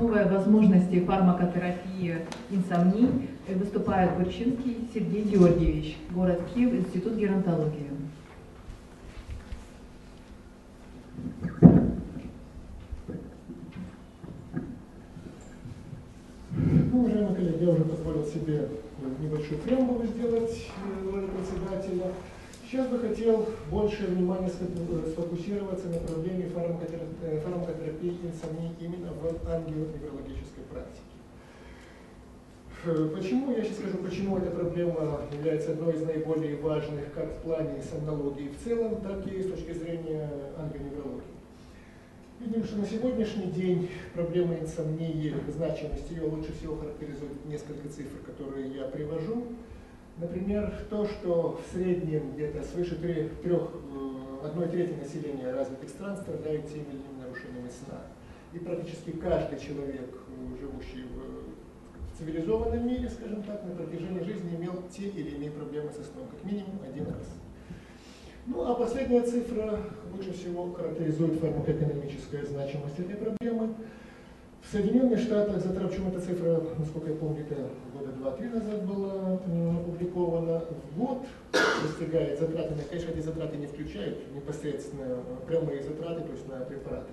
обосновывая возможности фармакотерапии инсомнии, выступает Бурчинский Сергей Георгиевич, город Киев, Институт геронтологии. Ну, уважаемые коллеги, я уже позволил себе небольшую преамбулу сделать в роли председателя. Сейчас бы хотел больше внимания сфокусироваться на проблеме фармакотерапии, фармакотерапии инсомнии именно в ангионеврологической практике. Почему, я сейчас скажу, почему эта проблема является одной из наиболее важных как в плане сомнологии в целом, так и с точки зрения ангионеврологии. Видим, что на сегодняшний день проблема инсомнии, значимость ее лучше всего характеризует несколько цифр, которые я привожу. Например, то, что в среднем где-то свыше трех, трех, э, одной трети населения развитых стран страдают теми или иными нарушениями сна. И практически каждый человек, э, живущий в цивилизованном мире, скажем так, на протяжении жизни имел те или иные проблемы со сном, как минимум один раз. Ну а последняя цифра лучше всего характеризует фармакоэкономическая значимость этой проблемы. В Соединенных Штатах, затрачу эта цифра, насколько я помню, это два-три назад была опубликована, в год достигает затраты, на, конечно, эти затраты не включают непосредственно прямые затраты, то есть на препараты.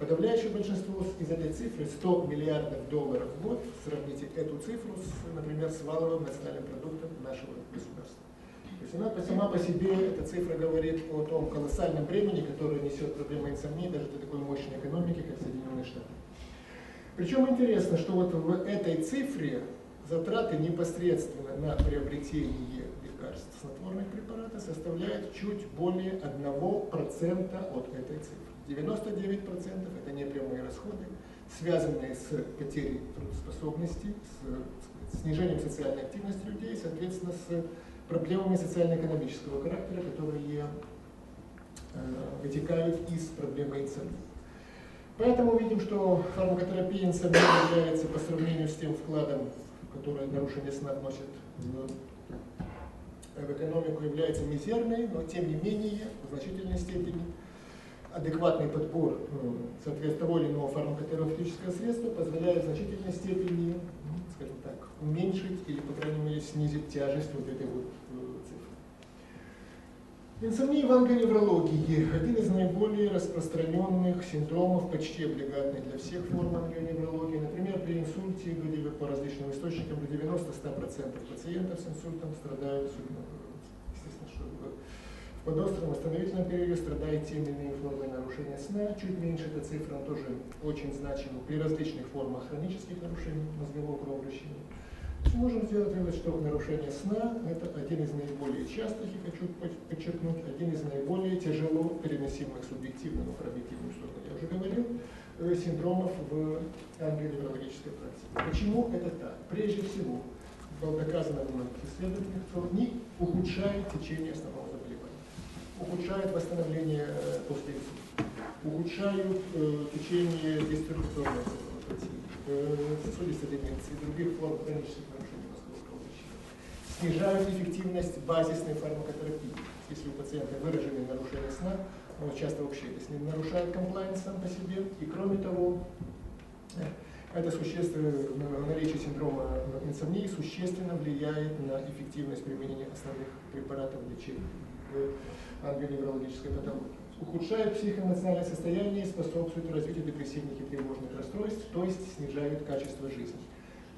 Подавляющее большинство из этой цифры 100 миллиардов долларов в год, сравните эту цифру, с, например, с валовым национальным продуктом нашего государства. То есть она сама по себе, эта цифра говорит о том колоссальном времени, которое несет проблема инсомнии даже для такой мощной экономики, как Соединенные Штаты. Причем интересно, что вот в этой цифре затраты непосредственно на приобретение лекарств снотворных препаратов составляют чуть более 1% от этой цифры. 99% это непрямые расходы, связанные с потерей трудоспособности, с снижением социальной активности людей, соответственно, с проблемами социально-экономического характера, которые э, вытекают из проблемы инсомнии. Поэтому видим, что фармакотерапия инсомнии является по сравнению с тем вкладом, который нарушение сна вносит в, в экономику, является мизерной, но тем не менее в значительной степени адекватный подбор ну, соответственно, того или иного фармакотерапевтического средства позволяет в значительной степени, ну, скажем так, уменьшить или, по крайней мере, снизить тяжесть вот этой вот э, цифры. Инсомния в ангионеврологии – один из наиболее распространенных симптомов, почти облигатный для всех форм ангионеврологии. Например, при инсульте по источникам до 90-100% пациентов с инсультом страдают, особенно Подостром восстановительном периоде страдает теми или иными формами нарушения сна. Чуть меньше эта цифра тоже очень значима при различных формах хронических нарушений мозгового кровообращения. Можем сделать вывод, что нарушение сна – это один из наиболее частых, и хочу подчеркнуть, один из наиболее тяжело переносимых субъективно, но про объективную сторону я уже говорил, синдромов в ангионеврологической практике. Почему это так? Прежде всего, было доказано в многих исследованиях, что не ухудшает течение основного ухудшают восстановление э, после ухудшают э, течение деструктурной э, сосудистой деменции других форм хронических нарушений мозгового кровообращения, снижают эффективность базисной фармакотерапии. Если у пациента выраженные нарушения сна, он часто вообще ним нарушает комплайнс сам по себе, и кроме того, э, это существенно, наличие синдрома инсомнии существенно влияет на эффективность применения основных препаратов лечения ангионеврологической патологии. Ухудшает психоэмоциональное состояние и способствует развитию депрессивных и тревожных расстройств, то есть снижает качество жизни.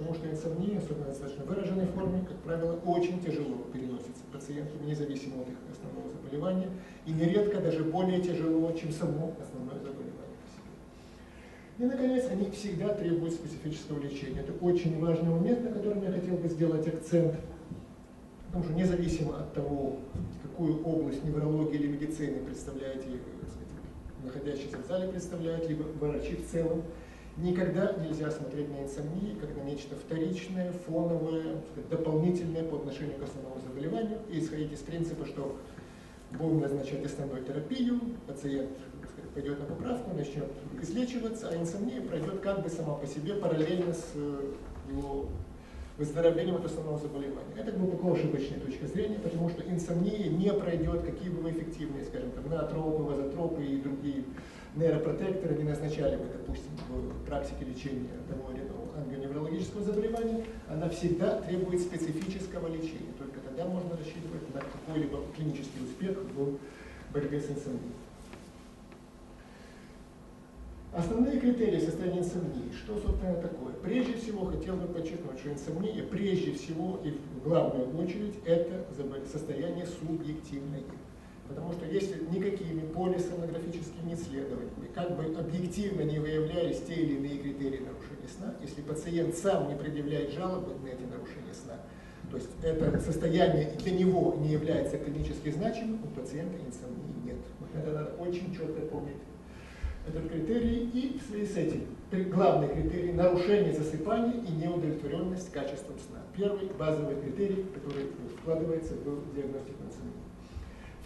Потому что инсомния, особенно в достаточно выраженной форме, как правило, очень тяжело переносится пациентам, независимо от их основного заболевания, и нередко даже более тяжело, чем само основное заболевание. И, наконец, они всегда требуют специфического лечения. Это очень важный момент, на котором я хотел бы сделать акцент, потому что независимо от того, какую область неврологии или медицины представляете, находящиеся в зале представляют, либо врачи в целом, никогда нельзя смотреть на инсомнии как на нечто вторичное, фоновое, дополнительное по отношению к основному заболеванию и исходить из принципа, что будем назначать основную терапию, пациент сказать, пойдет на поправку, начнет излечиваться, а инсомния пройдет как бы сама по себе параллельно с его выздоровлением от основного заболевания. Это глубоко ошибочная точка зрения, потому что инсомния не пройдет, какие бы вы эффективные, скажем, там, наотропы, вазотропы и другие нейропротекторы не назначали бы, допустим, в практике лечения того или иного ангионеврологического заболевания, она всегда требует специфического лечения. Только тогда можно рассчитывать на какой-либо клинический успех в борьбе с инсомнией. Основные критерии состояния инсомнии. Что, собственно, такое? Прежде всего, хотел бы подчеркнуть, что инсомния, прежде всего и в главную очередь, это состояние субъективное. Потому что если никакими полисомнографическими исследованиями, как бы объективно не выявлялись те или иные критерии нарушения сна, если пациент сам не предъявляет жалобы на эти нарушения сна, то есть это состояние для него не является клинически значимым, у пациента инсомнии нет. Вот это надо очень четко помнить этот критерий и в связи с этим главный критерий нарушение засыпания и неудовлетворенность качеством сна. Первый базовый критерий, который вкладывается в диагностику инсомнии.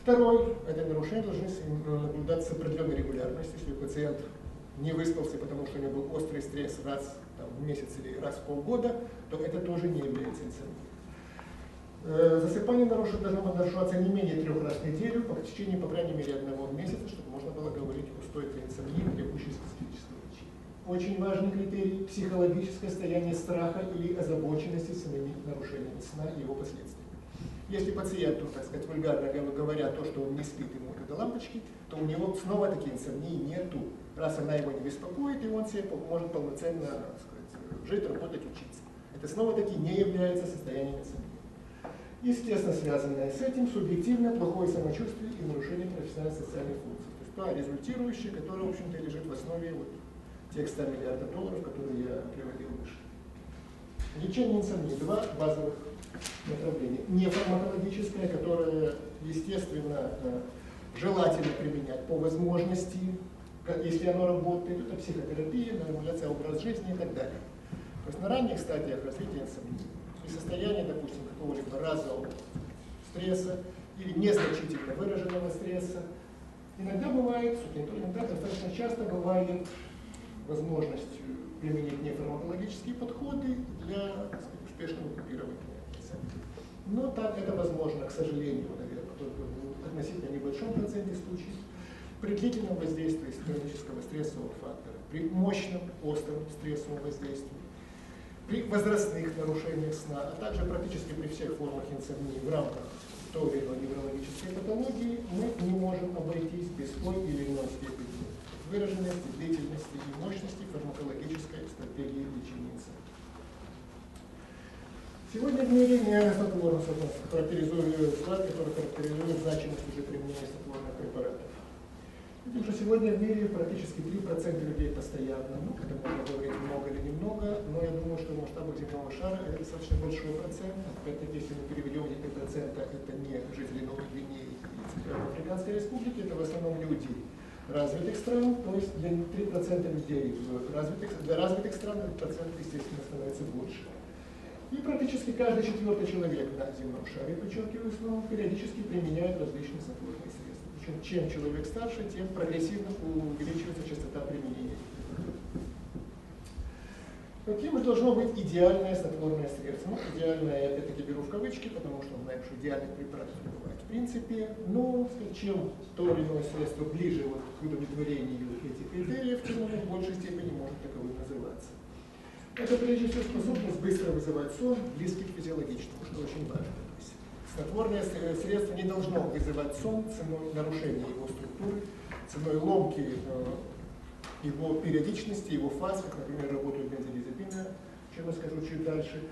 Второй, это нарушение должны наблюдаться с определенной регулярностью, если пациент не выспался, потому что у него был острый стресс раз там, в месяц или раз в полгода, то это тоже не является инсомнией. Э, засыпание нарушено, должно нарушаться не менее трех раз в неделю, по течение, по крайней мере, одного месяца, чтобы можно было говорить о стойкой инсомнии, требующей специфического лечения. Очень важный критерий – психологическое состояние страха или озабоченности самими нарушениями сна и его последствиями. Если пациенту, так сказать, вульгарно говоря, то, что он не спит, ему это лампочки, то у него снова такие инсомнии нету. Раз она его не беспокоит, и он себе может полноценно сказать, жить, работать, учиться. Это снова-таки не является состоянием инсомнии. Естественно, связанное с этим субъективное плохое самочувствие и нарушение профессионально-социальных функций. То есть та результирующая, которая, в общем-то, лежит в основе вот тех 100 миллиардов долларов, которые я приводил выше. Лечение инсомнии. Два базовых направления. Нефармакологическое, которое, естественно, э, желательно применять по возможности, если оно работает, это психотерапия, нормализация образа жизни и так далее. То есть на ранних стадиях развития инсомнии при состоянии, допустим, какого-либо разового стресса или незначительно выраженного стресса, иногда бывает, иногда достаточно часто бывает возможность применить нефармакологические подходы для сказать, успешного купирования. Но так это возможно, к сожалению, наверное, только в относительно небольшом проценте случаев, при длительном воздействии хронического стрессового фактора, при мощном остром стрессовом воздействии, при возрастных нарушениях сна, а также практически при всех формах инсомнии в рамках той или иной неврологической патологии мы не можем обойтись без той или иной степени выраженности, длительности и мощности фармакологической стратегии лечения инсомнии. Сегодня в мире не снотворно характеризует склад, который характеризует значимость уже применения снотворных препаратов. Видим, что сегодня в мире практически 3% людей постоянно, ну, это можно говорить много или немного, но я думаю, что в масштабах земного шара это достаточно большой процент. Опять-таки, если мы переведем эти процента, это не жители Новой Гвинеи и Центральноафриканской республики, это в основном люди развитых стран, то есть для 3% людей в развитых, для развитых стран этот процент, естественно, становится больше. И практически каждый четвертый человек на земном шаре, подчеркиваю снова, периодически применяет различные снотворные средства чем, чем человек старше, тем прогрессивно увеличивается частота применения. Каким же должно быть идеальное снотворное средство? Ну, идеальное, я опять-таки беру в кавычки, потому что знаем, что идеальных препаратов не бывает. В принципе, но чем то или иное средство ближе вот к удовлетворению этих критериев, тем оно в большей степени может таковым называться. Это прежде всего способность быстро вызывать сон, близкий к физиологическому, что очень важно. Снотворное средство не должно вызывать сон ценой нарушения его структуры, ценой ломки э, его периодичности, его фаз, как, например, работают бензодиазепины, чем я скажу чуть дальше,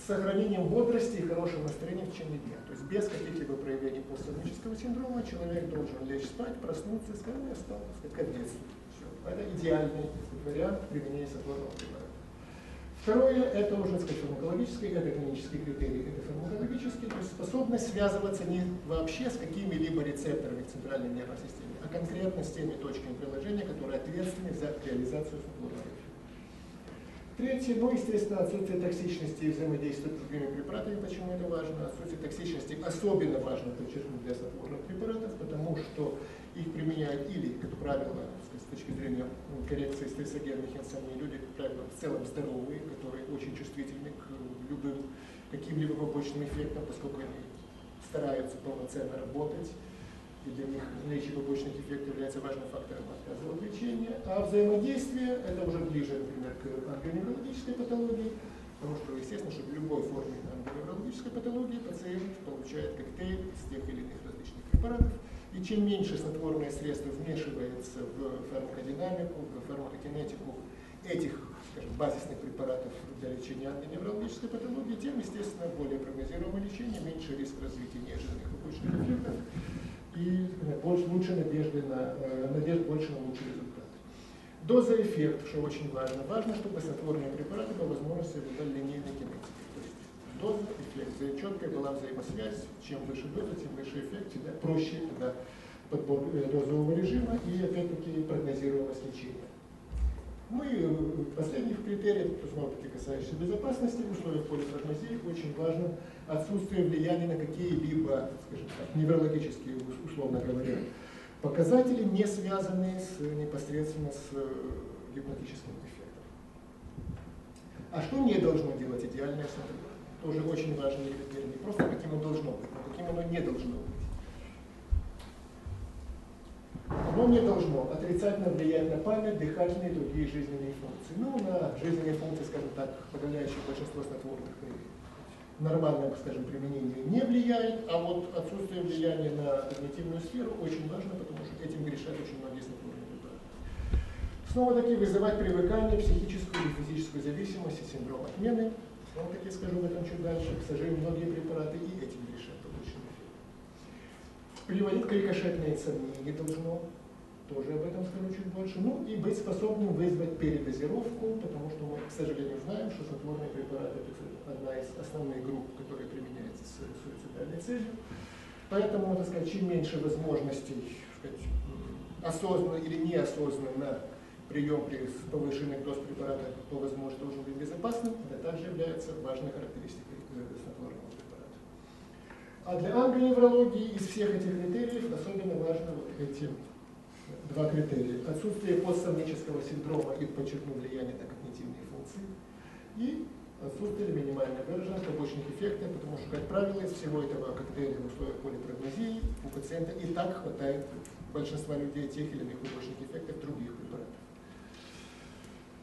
с сохранением бодрости и хорошего настроения в течение дня. То есть без каких-либо проявлений постсомнического синдрома человек должен лечь спать, проснуться и сказать, я спал, сказать, как детство. Все. Это идеальный вариант применения снотворного препарата. Второе, это уже сказать, фармакологический, это клинический критерий, это фармакологический, то есть способность связываться не вообще с какими-либо рецепторами в центральной нервной системе, а конкретно с теми точками приложения, которые ответственны за реализацию футбола. Третье, ну, естественно, отсутствие токсичности и взаимодействия с другими препаратами. Почему это важно? Отсутствие токсичности особенно важно подчеркнуть для снотворных препаратов, потому что их применяют или, как правило, с точки зрения коррекции стрессогенных инсомний, люди, как правило, в целом здоровые, которые очень чувствительны к любым каким-либо побочным эффектам, поскольку они стараются полноценно работать. и для них наличие побочных эффектов является важным фактором отказа от лечения, а взаимодействие это уже ближе, например, к ангионеврологической патологии, потому что, естественно, что в любой форме ангионеврологической патологии пациент получает коктейль из тех или иных различных препаратов, и чем меньше снотворное средство вмешивается в фармакодинамику, в фармакокинетику этих скажем, базисных препаратов для лечения ангионеврологической патологии, тем, естественно, более прогнозируемое лечение, меньше риск развития неожиданных побочных эффектов и больше, лучше надежды на, э, надежд больше на лучший результат. Доза эффект, что очень важно. Важно, чтобы снотворные препараты по возможности линейной кинетикой. Доза, эффект, четкая была взаимосвязь. Чем выше доза, тем выше эффект, всегда проще тогда подбор э, дозового режима и опять-таки прогнозируемость лечения. Ну в последних критериях, снова-таки касающихся безопасности, в условиях полипрогнозии, очень важно отсутствие влияния на какие-либо, скажем так, неврологические, условно говоря, показатели, не связанные с, непосредственно с э, гипнотическим эффектом. А что не должно делать идеальное сознание? Тоже очень важный критерий. Не просто каким оно должно быть, но каким оно не должно быть. Оно не должно отрицательно влиять на память, дыхательные и другие жизненные функции. Ну, на жизненные функции, скажем так, подавляющее большинство снотворных нормальном, скажем, применении не влияет, а вот отсутствие влияния на когнитивную сферу очень важно, потому что этим грешат очень многие снотворные препараты. Снова-таки вызывать привыкание, психическую или физическую зависимость и синдром отмены. Снова-таки скажу об этом чуть дальше. К сожалению, многие препараты и этим грешат побочный эффект. Приводить к рикошетной инсомнии не должно тоже об этом скажу чуть больше. Ну и быть способным вызвать передозировку, потому что мы, к сожалению, знаем, что снотворные препараты – это одна из основных групп, которая применяется с суицидальной целью. Поэтому, так сказать, чем меньше возможностей сказать, осознанно или неосознанно прием при повышенных доз препарата по возможности должен быть безопасным, является важной характеристикой снотворного препарата. А для ангионеврологии из всех этих критериев особенно важно вот эти два критерия. Отсутствие постсомнического синдрома и подчеркну влияние на когнитивные функции и отсутствие минимально выраженных побочных эффектов, потому что, как правило, из всего этого коктейля в условиях полипрогнозии у пациента и так хватает большинства людей тех или иных побочных эффектов других препаратов.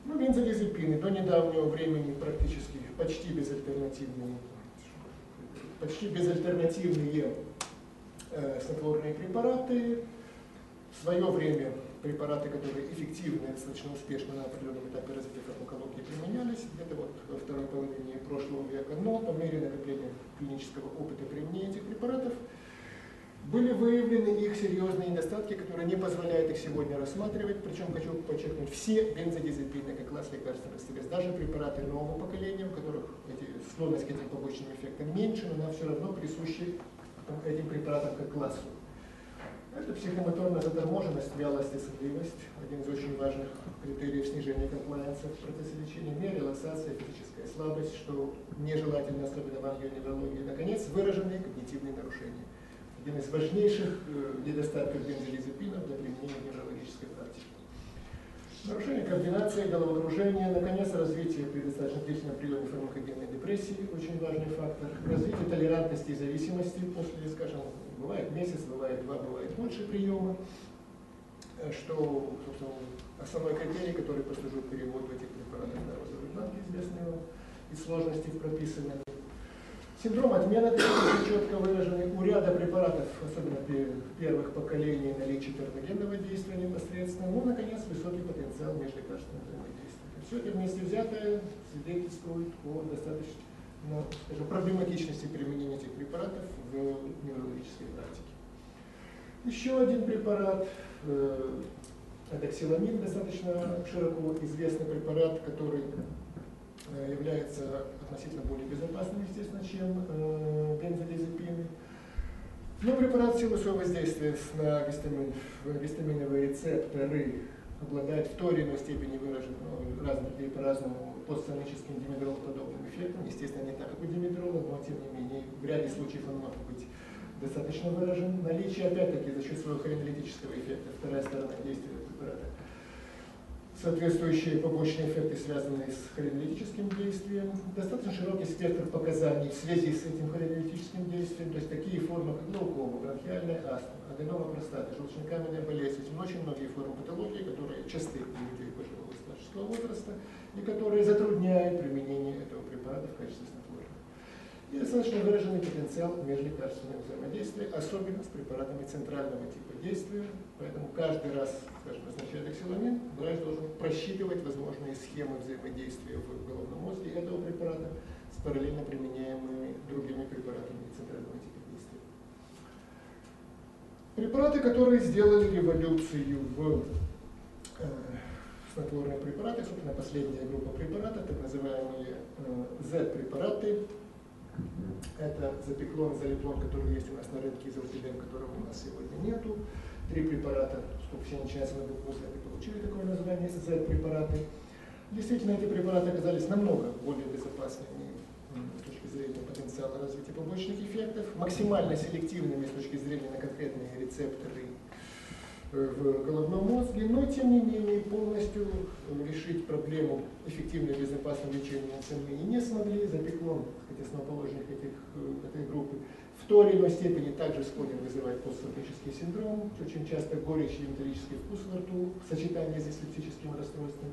Ну, бензодиазепины до недавнего времени практически почти безальтернативные, почти безальтернативные э, снотворные препараты, в свое время препараты, которые эффективны, достаточно успешно на определенном этапе развития фармакологии применялись, где-то вот во второй половине прошлого века, но по мере накопления клинического опыта применения этих препаратов были выявлены их серьезные недостатки, которые не позволяют их сегодня рассматривать. Причем хочу подчеркнуть, все бензодиазепины как класс лекарственных средств, даже препараты нового поколения, у которых эти, склонность к этим побочным эффектам меньше, но она все равно присущи этим препаратам как классу. Это психомоторная заторможенность, вялость и сонливость, один из очень важных критериев снижения комплайенса в процессе лечения, нерелаксация, физическая слабость, что нежелательно, особенно в ангионеврологии. Наконец, выраженные когнитивные нарушения. Один из важнейших э, недостатков бензодиазепинов для применения неврологической практики. Нарушение координации, головокружения, наконец, развитие при достаточно длительном приеме фармакогенной депрессии, очень важный фактор. Развитие толерантности и зависимости после, скажем, Бывает месяц, бывает два, бывает больше приема, э, что, основной критерий, который послужил переводу этих препаратов на розовые бланки, известные вам, и сложности в прописывании. Синдром отмены четко выраженный у ряда препаратов, особенно первых поколений, наличие термогенного действия непосредственно, ну, наконец, высокий потенциал межлекарственного взаимодействия. Все это вместе взятое свидетельствует о достаточно ну, проблематичности применения этих препаратов в неврологической практике. Еще один препарат, э, достаточно широко известный препарат, который э, является относительно более безопасным, естественно, чем э, бензодиазепины. Но препарат в силу своего воздействия на гистамин, гистаминовые рецепторы обладает в той или иной степени выраженным ну, разным людей по-разному постсоническим димедролоподобным эффектом. Естественно, не так, как у димедрола, но тем не менее в ряде случаев он может быть достаточно выражен. Наличие, опять-таки, за счет своего хронолитического эффекта, вторая сторона действия. Соответствующие побочные эффекты, связанные с холинолитическим действием, достаточно широкий спектр показаний в связи с этим холинолитическим действием, то есть такие формы, как глаукома, бронхиальная астма, аденома простаты, желчнокаменная болезнь, очень многие формы патологии, которые часты у людей пожилого старческого возраста и которые затрудняют применение этого препарата в качестве снотворного. И достаточно выраженный потенциал межлекарственного взаимодействия, особенно с препаратами центрального типа действия. Поэтому каждый раз, скажем, назначая дексиламин, врач должен просчитывать возможные схемы взаимодействия в головном мозге этого препарата с параллельно применяемыми другими препаратами центрального типа действия. Препараты, которые сделали революцию в э, снотворные препараты, собственно, последняя группа препаратов, так называемые э, Z-препараты, это запеклон, залиплон, который есть у нас на рынке, изолтидем, которого у нас сегодня нету. Три препарата, сколько все начинается на букву Z, и получили такое название Z-препараты. Действительно, эти препараты оказались намного более безопасными с точки зрения потенциала развития побочных эффектов, максимально селективными с точки зрения на конкретные рецепторы в головном мозге, но тем не менее полностью решить проблему эффективного и безопасного лечения инсомнии не смогли, запеклон сказать, основоположник этих, э, этой группы. В той или иной степени также склонен вызывать постсоматический синдром, очень часто горечь и металлический вкус во рту, сочетание с дислептическим расстройством.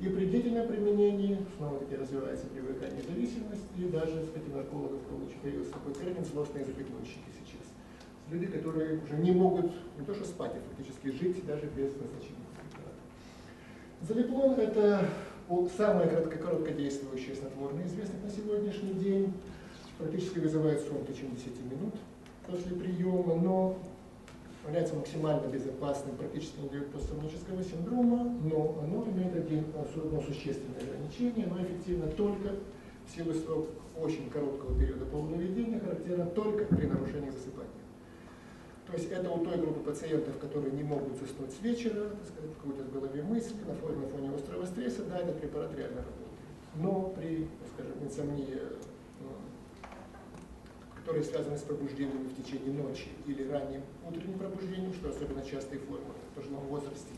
И при длительном применении снова-таки развивается привыкание зависимость, и даже, кстати, наркологов появился такой термин «злостные запекунщики» люди, которые уже не могут не то что спать, а фактически жить даже без назначения препарата. Залиплон – это самое коротко, короткодействующее снотворное, известное на сегодняшний день. Практически вызывает сон в течение 10 минут после приема, но является максимально безопасным, практически не дает постсомнического синдрома, но оно имеет один особенно существенное ограничение, оно эффективно только в силу своего очень короткого периода полуведения, характерно только при нарушениях засыпания. То есть это у той группы пациентов, которые не могут заснуть с вечера, так сказать, крутят в голове мысли на фоне, на фоне острого стресса, да, этот препарат реально работает. Но при, скажем, инсомнии, ну, которые связаны с пробуждением в течение ночи или ранним утренним пробуждением, что особенно частые формы в пожилом возрасте,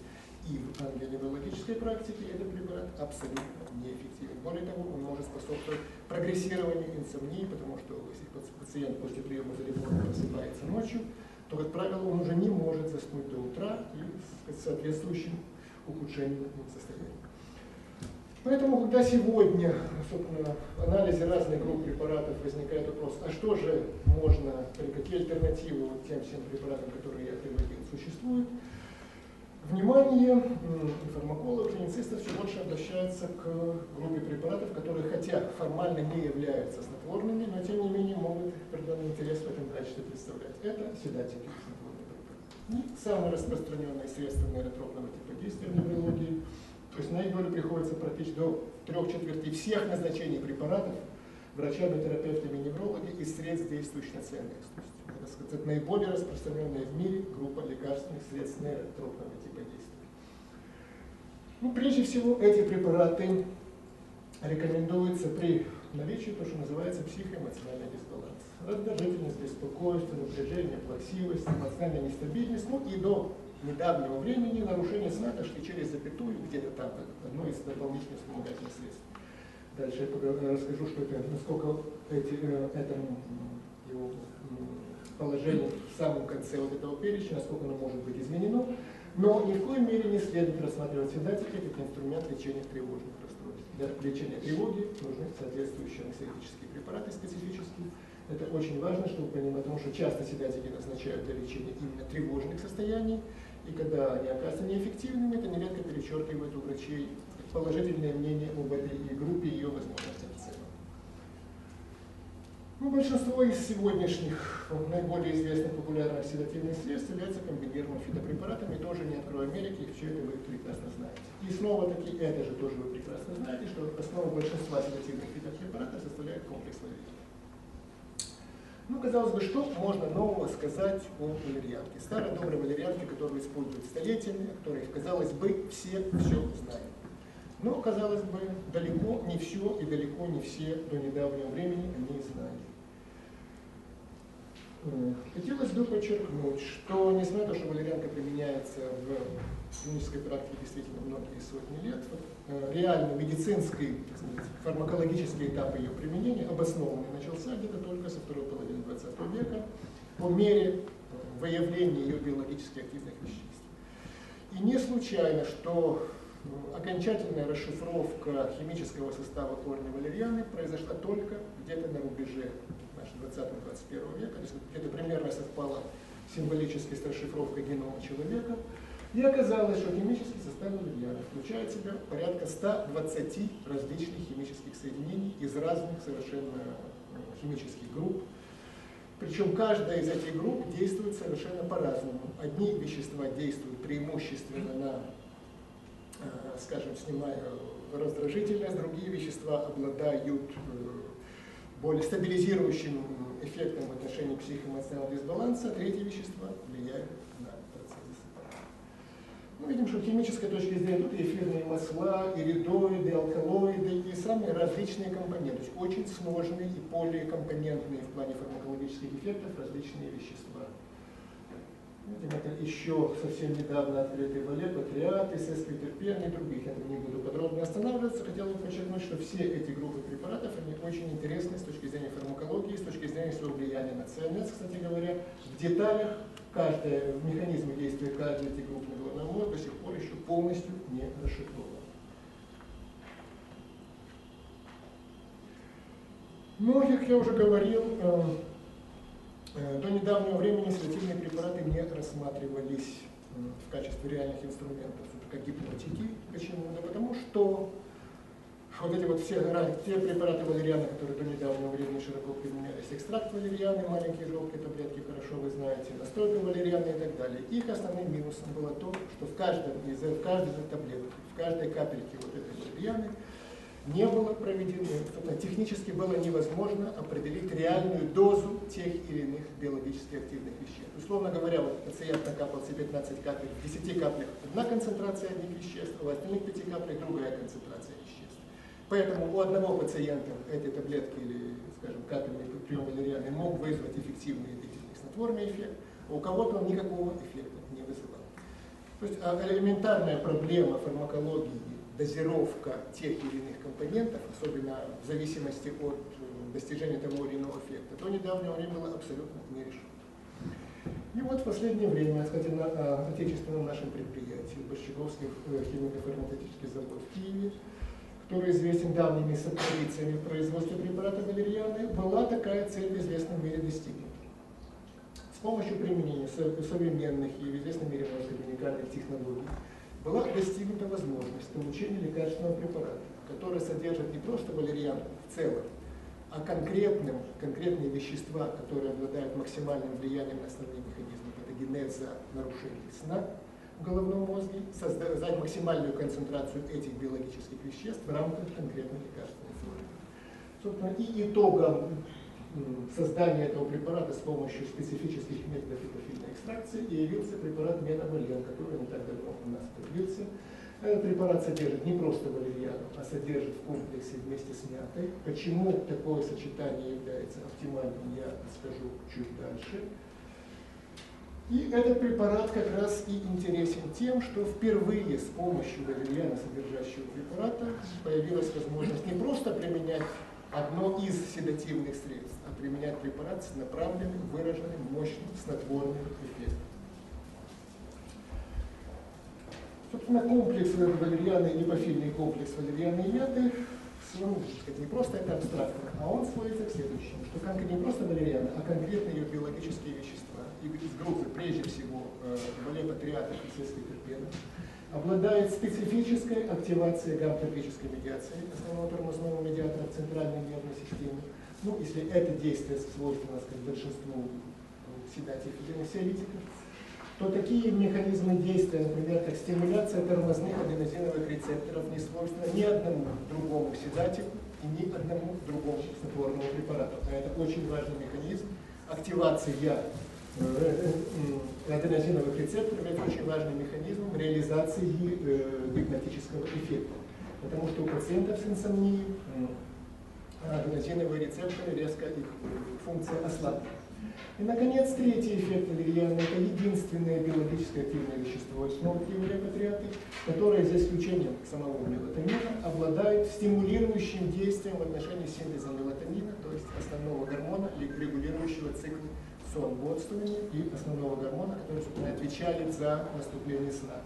и в ангионеврологической практике этот препарат абсолютно неэффективен. Более того, он может способствовать прогрессированию инсомнии, потому что если пациент после приема залипона просыпается ночью, то, как правило, он уже не может заснуть до утра и с соответствующим ухудшением состояния. Поэтому, когда сегодня, собственно, в анализе разных групп препаратов возникает вопрос, а что же можно, какие альтернативы вот тем всем препаратам, которые я приводил, существуют, внимание фармакологов, клиницистов все больше обращается к группе препаратов, которые хотя формально не являются снотворными, но тем не менее могут определенный интерес в этом качестве представлять. Это седатики снотворные препараты. И самое распространенное средство нейротропного типа действия в неврологии, то есть на их долю приходится практически до трех четвертей всех назначений препаратов врачами, терапевтами, неврологи и средств, действующих на ЦНС. То есть, это, сказать, наиболее распространенная в мире группа лекарственных средств нейротропного типа действия. Ну, прежде всего, эти препараты рекомендуются при наличии то, что называется психоэмоциональный дисбаланс. Раздражительность, беспокойство, напряжение, плаксивость, эмоциональная нестабильность, ну и до недавнего времени нарушение сна дошли через запятую, где-то там одно из дополнительных вспомогательных средств. Дальше я расскажу, что это, насколько эти, э, это его положение в самом конце вот этого перечня, насколько оно может быть изменено. Но ни в коей мере не следует рассматривать седатики как инструмент лечения тревожных расстройств. Для лечения тревоги нужны соответствующие анксиолитические препараты специфические. Это очень важно, чтобы понимать, потому что часто седатики назначают для лечения именно тревожных состояний, и когда они оказываются неэффективными, это нередко перечеркивает у врачей положительное мнение об этой группе и ее возможностях. Ну, большинство из сегодняшних наиболее известных популярных седативных средств являются комбинированными фитопрепаратами, тоже не открою Америки, все это вы прекрасно знаете. И снова-таки, это же тоже вы прекрасно знаете, что основа большинства седативных фитопрепаратов составляет комплекс валерьянки. Ну, казалось бы, что можно нового сказать о валерьянке? Старой доброй валерьянке, которую используют столетиями, которой, казалось бы, все все знают. Но, казалось бы, далеко не все и далеко не все до недавнего времени они знали. Э, хотелось бы подчеркнуть, что несмотря на то, что валерьянка применяется в клинической практике действительно многие сотни лет. Э, реально медицинский, сказать, фармакологический этап ее применения обоснованный начался где-то только со второй половины 20 века по мере выявления ее биологически активных веществ. И не случайно, что окончательная расшифровка химического состава корня валерьяны произошла только где-то на рубеже 20-21 века, то есть где-то примерно совпало символически с расшифровкой генома человека. И оказалось, что химический состав валерьяны включает в себя порядка 120 различных химических соединений из разных совершенно э, химических групп. Причем каждая из этих групп действует совершенно по-разному. Одни вещества действуют преимущественно на, скажем, снимая раздражительность, другие вещества обладают э, более стабилизирующим эффектом в отношении психоэмоционального дисбаланса, третьи вещества влияют на процесс. Мы видим, что с химической точки зрения тут эфирные масла, и ридоиды, и алкалоиды, и самые различные компоненты. То есть очень сложные и поликомпонентные в плане фармакологических эффектов различные вещества. Это еще совсем недавно открытый валет, патриаты, сесквитерпен и других. Я не буду подробно останавливаться. Хотел бы подчеркнуть, что все эти группы препаратов, они очень интересны с точки зрения фармакологии, с точки зрения своего влияния на ЦНС, кстати говоря. В деталях каждая, в механизме действия каждой эти группы мозге до сих пор еще полностью не расшифрован. Ну, как я уже говорил, Э, до недавнего времени седативные препараты не рассматривались в качестве реальных инструментов, как гипнотики. Почему? Да потому что вот эти вот все те препараты валерианы, которые до недавнего времени широко применялись, экстракт валерианы, маленькие желтые таблетки, хорошо вы знаете, настойка валерианы и так далее. Их основным минусом было то, что в каждом из, в каждой из таблеток, в каждой капельке вот этой валерианы не было проведено, технически было невозможно определить реальную дозу тех или иных биологически активных веществ. Условно говоря, вот пациент накапал себе 15 капель, в 10 каплях одна концентрация одних веществ, а в остальных 5 каплях другая концентрация веществ. Поэтому у одного пациента эти таблетки или, скажем, капельный прием валерианы мог вызвать эффективный снотворный эффект, а у кого-то он никакого эффекта не вызывал. То есть а элементарная проблема фармакологии дозировка тех или иных компонентов, особенно в зависимости от э, достижения того или иного эффекта, до недавнего времени было абсолютно не решено. И вот в последнее время, кстати, на а, отечественном нашем предприятии, Борщаговский э, химико-фармацевтический завод в Киеве, который известен давними сотворицами в производстве препарата валерьяны, была такая цель в известном мире достигнута. С помощью применения современных и в известном мире уникальных технологий была достигнута возможность получения лекарственного препарата, который содержит не просто валерьян в целом, а конкретным, конкретные вещества, которые обладают максимальным влиянием на основные механизмы патогенеза, нарушений сна в головном мозге, создать максимальную концентрацию этих биологических веществ в рамках конкретной лекарственной формы. Собственно, и итогом создания этого препарата с помощью специфических методов ипофильной экстракции и препарат метавален, который не так давно у нас появился. Этот препарат содержит не просто валерьяну, а содержит в комплексе вместе с мятой. Почему такое сочетание является оптимальным, я расскажу чуть дальше. И этот препарат как раз и интересен тем, что впервые с помощью валерьяна содержащего препарата появилась возможность не просто применять одно из седативных средств, применять препарат с направленным, выраженным, мощным снотворным эффектом. Собственно, комплекс валерьяны, липофильный комплекс валерьяны и мяты, сказать, не просто это абстрактно, а он сводится к следующему, что конкретно не просто валерьяна, а конкретно ее биологические вещества, из группы, прежде всего, э, валепатриатов и сельскотерпенов, обладает специфической активацией гамма-тропической медиации, основного тормозного медиатора в центральной нервной системе. Ну, если это действие свойственно, сказать, большинству седативов или анксиолитиков, то такие механизмы действия, например, как стимуляция тормозных аденозиновых рецепторов, не свойственны ни одному другому седативу и ни одному другому снотворному препарату. А это очень важный механизм активации аденозиновых рецепторов это очень важный механизм реализации э, гипнотического эффекта. Потому что у пациентов с инсомнией аденозиновые рецепторы резко их функция ослабла. И, наконец, третий эффект валерьяны – это единственное биологически активное вещество основы патриаты, которое, за исключением самого мелатонина, обладает стимулирующим действием в отношении синтеза мелатонина, то есть основного гормона, регулирующего цикл сон-бодствования и основного гормона, который, собственно, отвечает за наступление сна.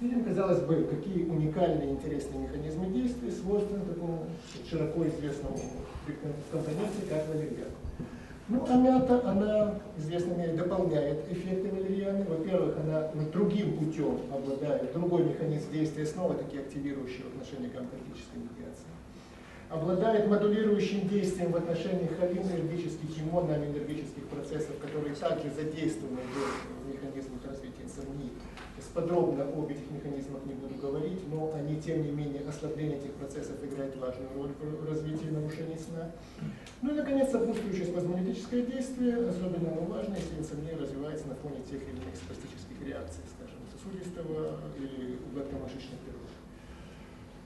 Видим, казалось бы, какие уникальные интересные механизмы действия свойственны такому широко известному компоненте, как валерьяна. Ну, а мята, она в известной мере дополняет эффекты валерьяны. Во-первых, она другим путем обладает, другой механизм действия снова таки активирующий в отношении гамма-критической медиации обладает модулирующим действием в отношении холинергических и моноаминергических процессов, которые также задействованы в механизмах развития инсомнии. Подробно об этих механизмах не буду говорить, но они, тем не менее, ослабление этих процессов играет важную роль в развитии нарушений сна. Ну и, наконец, сопутствующее спазмолитическое действие, особенно оно важно, если инсомния развивается на фоне тех или иных спастических реакций, скажем, сосудистого или гладкомышечной природы.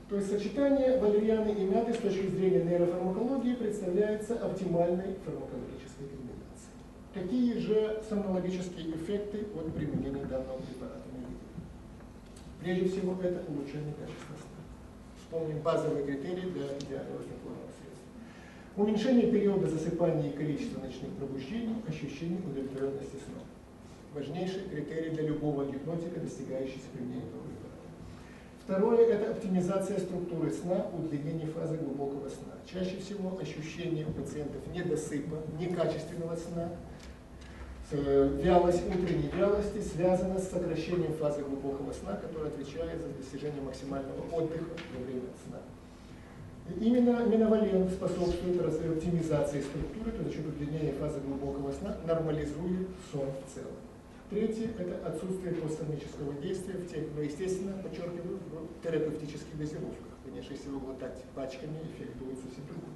То есть сочетание валерьяны и мяты с точки зрения нейрофармакологии представляется оптимальной фармакологической комбинацией. Какие же сомнологические эффекты от применения данного? Прежде всего, это улучшение качества сна. Вспомним базовые критерии для идеального снотворного средства. Уменьшение периода засыпания и количества ночных пробуждений, ощущение удовлетворенности сном. Важнейший критерий для любого гипнотика, достигающийся применения Второе – это оптимизация структуры сна, удлинение фазы глубокого сна. Чаще всего ощущение у пациентов недосыпа, некачественного сна, вялость, утренней вялости связана с сокращением фазы глубокого сна, которая отвечает за достижение максимального отдыха во время сна. И именно миновалент способствует оптимизации структуры, то есть за счет удлинения фазы глубокого сна нормализует сон в целом. Третье – это отсутствие постсомнического действия в тех, но, естественно, подчеркиваю, в терапевтических дозировках. Конечно, если его глотать пачками, эффект будет совсем другой.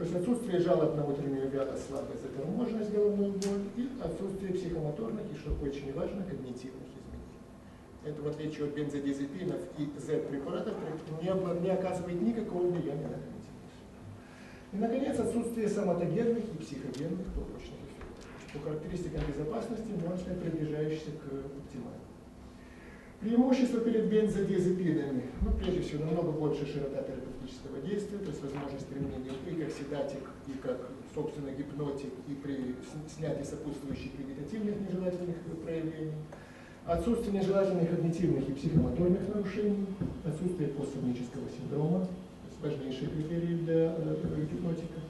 То есть отсутствие жалоб на утреннюю вялость, слабость, заторможенность, головную боль и отсутствие психомоторных и, что очень важно, когнитивных изменений. Это в отличие от бензодиазепинов и Z-препаратов не, не оказывает никакого влияния на когнитивность. И, наконец, отсутствие соматогенных и психогенных побочных по характеристикам безопасности можно сказать, приближающийся к оптимальному. Преимущество перед бензодиазепинами, ну, прежде всего, намного больше широта терапевтического действия, то есть возможность применения и как седатик, и как, собственно, гипнотик, и при снятии сопутствующих вегетативных нежелательных проявлений, отсутствие нежелательных когнитивных и психомоторных нарушений, отсутствие постсомнического синдрома, важнейшие критерии для э, гипнотика,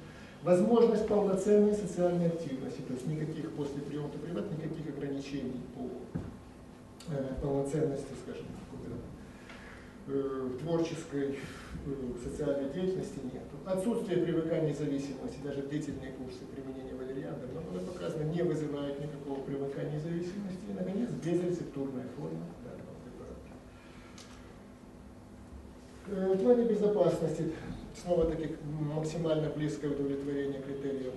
Возможность полноценной социальной активности, то есть никаких после приема приват, никаких ограничений по э, полноценности, скажем, творческой э, социальной деятельности нет. Отсутствие привыкания зависимости, даже длительные курсы применения валериана, но было показано, не вызывает никакого привыкания зависимости. И, наконец, безрецептурная форма данного препарата. Э, в плане безопасности снова-таки максимально близкое удовлетворение критериев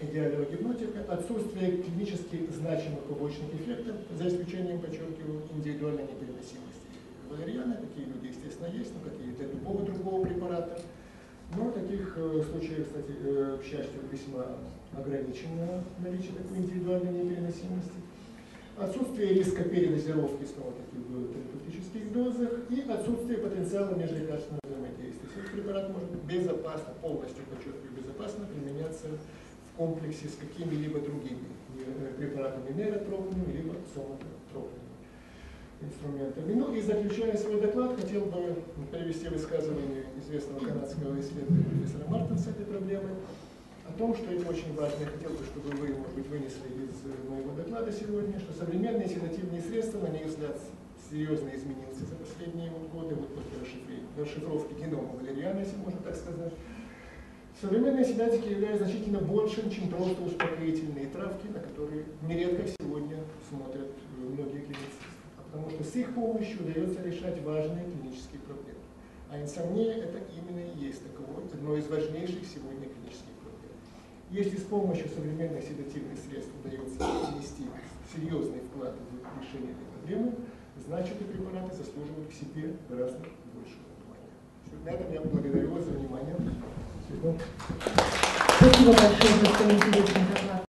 идеального гипнотика, отсутствие клинически значимых побочных эффектов, за исключением, подчеркиваю, индивидуальной непереносимости валерьяна. Такие люди, естественно, есть, но как и для любого другого препарата. Но таких э, случаев, кстати, э, к счастью, весьма ограничено наличие такой индивидуальной непереносимости. Отсутствие риска передозировки снова-таки в терапевтических дозах и отсутствие потенциала межлекарственного этот препарат может безопасно, полностью, подчеркиваю, безопасно применяться в комплексе с какими-либо другими э, препаратами нейротропными, либо соматотропными инструментами. Ну и заключая свой доклад, хотел бы привести высказывание известного канадского исследователя профессора Мартинса этой проблемы о том, что это очень важно. Я хотел бы, чтобы вы, может быть, вынесли из моего доклада сегодня, что современные седативные средства, на них взгляд, серьезно изменился за последние годы, вот после расшифровки генома валериана, если можно так сказать. Современные седатики являются значительно большим, чем просто успокоительные травки, на которые нередко сегодня смотрят многие клиницисты. Потому что с их помощью удается решать важные клинические проблемы. А инсомния это именно и есть таково, одно из важнейших сегодня клинических проблем. Если с помощью современных седативных средств удается внести серьезный вклад в решение этой проблемы, значит и препараты заслуживают к себе гораздо большего внимания. На этом я благодарю вас за внимание. Спасибо большое за доклад.